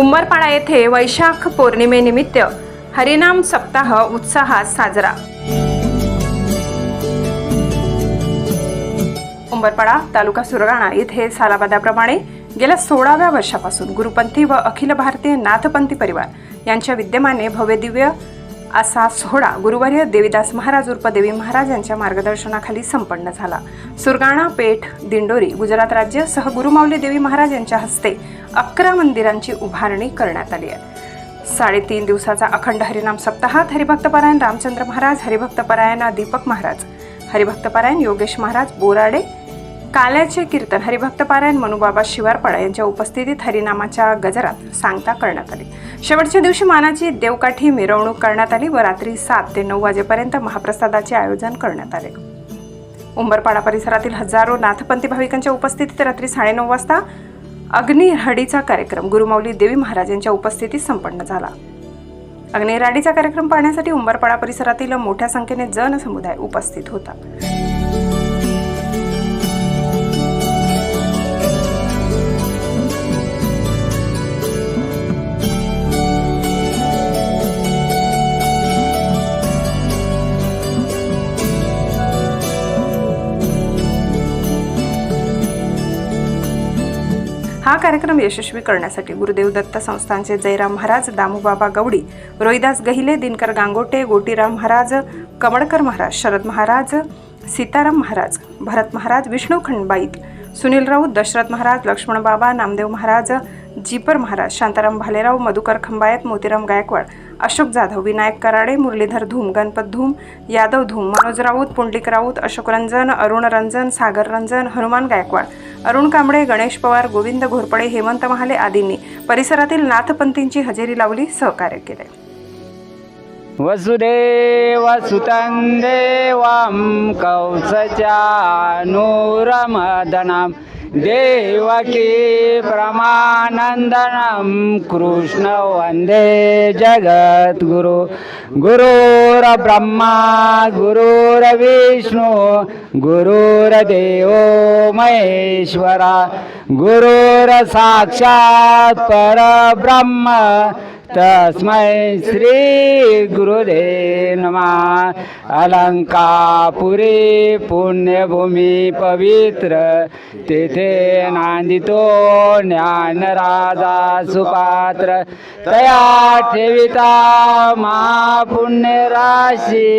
उंबरपाडा येथे वैशाख पौर्णिमेनिमित्त हरिनाम सप्ताह उत्साहात साजरा. उंबरपाडा तालुका सुरगाणा येथे सालाबादाप्रमाणे गेल्या सोळाव्या वर्षापासून गुरुपंथी व अखिल भारतीय नाथपंथी परिवार यांच्या विद्यमाने भव्यदिव्य असा सोहळा गुरुवर्य देवीदास महाराज उर्फ देवी महाराज यांच्या मार्गदर्शनाखाली संपन्न झाला. सुरगाणा पेठ दिंडोरी गुजरात राज्य सह गुरुमाऊली देवी महाराज यांच्या हस्ते अकरा मंदिरांची उभारणी करण्यात आली आहे. साडेतीन दिवसाचा अखंड हरिनाम सप्ताहात हरिभक्तपरायण रामचंद्र महाराज हरिभक्तपरायण दीपक महाराज हरिभक्तपारायण योगेश महाराज बोराडे काल्याचे कीर्तन हरिभक्तपारायण मनुबाबा शिवारपाडा यांच्या उपस्थितीत हरिनामाच्या गजरात सांगता करण्यात आली. शेवटच्या दिवशी मानाची देवकाठी मिरवणूक करण्यात आली व रात्री सात ते नऊ वाजेपर्यंत महाप्रसादाचे आयोजन करण्यात आले. उंबरपाडा परिसरातील हजारो नाथपंथी भाविकांच्या उपस्थितीत रात्री साडेनऊ वाजता अग्निहडीचा कार्यक्रम गुरुमाऊली देवी महाराज यांच्या उपस्थितीत संपन्न झाला. अग्निराडीचा कार्यक्रम पाहण्यासाठी उंबरपाडा परिसरातील मोठ्या संख्येने जनसमुदाय उपस्थित होता. हा कार्यक्रम यशस्वी करण्यासाठी गुरुदेव दत्त संस्थानचे जयराम महाराज दामूबाबा गवडी रोहिदास गहिले दिनकर गांगोटे गोटीराम महाराज कमळकर महाराज शरद महाराज सीताराम महाराज भरत महाराज विष्णू खंडबाईत सुनील राऊत दशरथ महाराज लक्ष्मणबाबा नामदेव महाराज जीपर महाराज शांताराम भालेराव मधुकर खंबायत मोतीराम गायकवाड अशोक जाधव विनायक कराडे मुरलीधर धूम गणपत धूम यादव धूम मनोज राऊत पुंडलिक राऊत अशोक रंजन अरुण रंजन सागर रंजन हनुमान गायकवाड अरुण कांबळे गणेश पवार गोविंद घोरपडे हेमंत महाले आदींनी परिसरातील नाथपंथींची हजेरी लावली सहकार्य केले. वसुदेवसुतं देवं कौसचानूरमदनं देवकी प्रमानन्दनं कृष्ण वन्दे जगद्गुरु। गुरुर्ब्रह्मा गुरुर्विष्णु गुरुर्देवो महेश्वरा। गुरुर्साक्षात् परब्रह्म तस्मै श्री गुरुदे नमा। अलंकापुरी पुण्यभूमी पवित्र तेथे नांदितो ज्ञानराजा सुपात्र। तया ठेविता महापुण्य राशी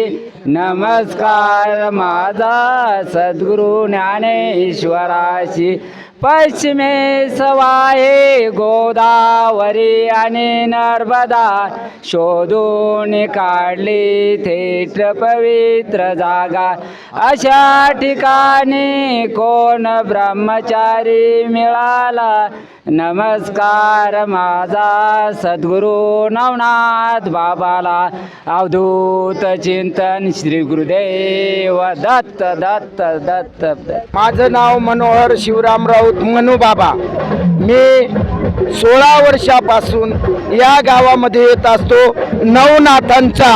नमस्कार माझा सद्गुरु ज्ञानेश्वराशी। पश्चिमे सवाहे गोदावरी आणि नर्मदा शोधून काढली थेट पवित्र जागा. अशा ठिकाणी कोण ब्रह्मचारी मिळाला? नमस्कार माझा सद्गुरु नवनाथ बाबाला. अवधूत चिंतन श्री गुरुदेव दत्त दत्त दत्त. माझं नाव मनोहर शिवरामराव राऊत मनू बाबा मी सोळा वर्षापासून या गावामध्ये येत असतो. नवनाथांचा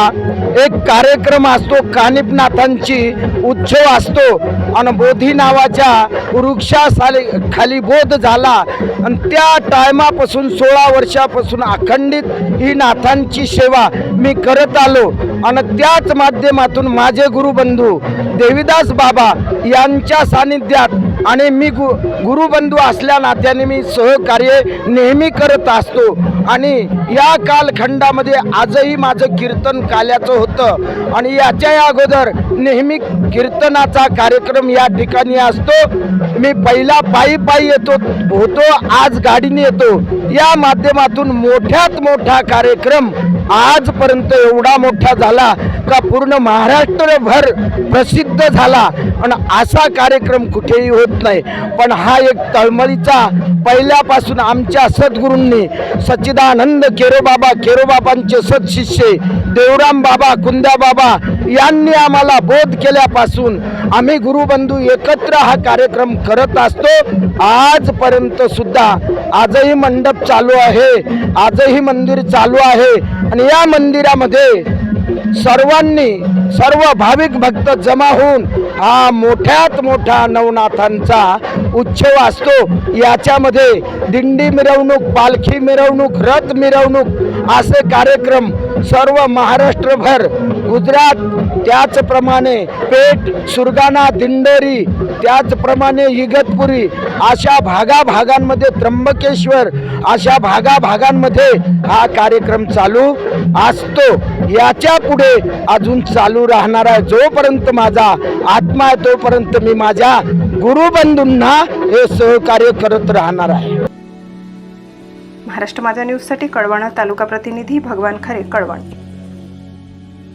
एक कार्यक्रम असतो कानिपनाथांची उत्सव असतो. आणि बोधी नावाच्या वृक्षासाली खाली बोध झाला. आणि त्या टायमापासून सोळा वर्षापासून अखंडित ही नाथांची सेवा मी करत आलो. आणि त्याच माध्यमातून माझे गुरुबंधू देविदास बाबा यांच्या सानिध्यात आणि मी गु गुरुबंधू असल्या नात्याने मी सहकार्य नेहमी करत असतो. आणि या कालखंडामध्ये आजही माझं कीर्तन काल्याचं होतं. आणि याच्या अगोदर नेहमी कीर्तनाचा कार्यक्रम या ठिकाणी असतो. मी पहिला पायी पायी येतो होतो आज गाडीने येतो. या माध्यमातून मोठ्यात मोठा कार्यक्रम आजपर्यंत एवढा मोठा झाला का पूर्ण महाराष्ट्रभर प्रसिद्ध झाला. आणि असा कार्यक्रम कुठेही होत नाही. पण हा एक तळमळीचा पहिल्यापासून आमच्या सद्गुरूंनी सच्चिदानंद केरोबाबा केरोबाबांचे सदशिष्य देवराम बाबा कुंद्या बाबा यांनी आम्हाला बोध केल्यापासून आम्ही गुरुबंधू एकत्र हा कार्यक्रम करत असतो. आजपर्यंत सुद्धा आजही मंडप चालू आहे. आजही मंदिर चालू आहे. आणि या मंदिरामध्ये सर्वांनी सर्व भाविक भक्त जमा होऊन हा मोठ्यात मोठा नवनाथांचा उत्सव असतो. याच्यामध्ये दिंडी मिरवणूक पालखी मिरवणूक रथ मिरवणूक असे कार्यक्रम सर्व महाराष्ट्रभर गुजरात त्याचप्रमाणे पेठ सुरगाणा दिंडोरी त्याचप्रमाणे इगतपुरी अशा भागाभागांमध्ये त्र्यंबकेश्वर अशा भागाभागांमध्ये हा कार्यक्रम चालू असतो. याच्यापुढे अजून चालू राहणार आहे. जोपर्यंत माझा आत्मा तोपर्यंत मी माझ्या गुरुबंधूंना हे सहकार्य करत राहणार आहे. महाराष्ट्र माझ्या न्यूजसाठी कळवण तालुका प्रतिनिधी भगवान खरे कळवण.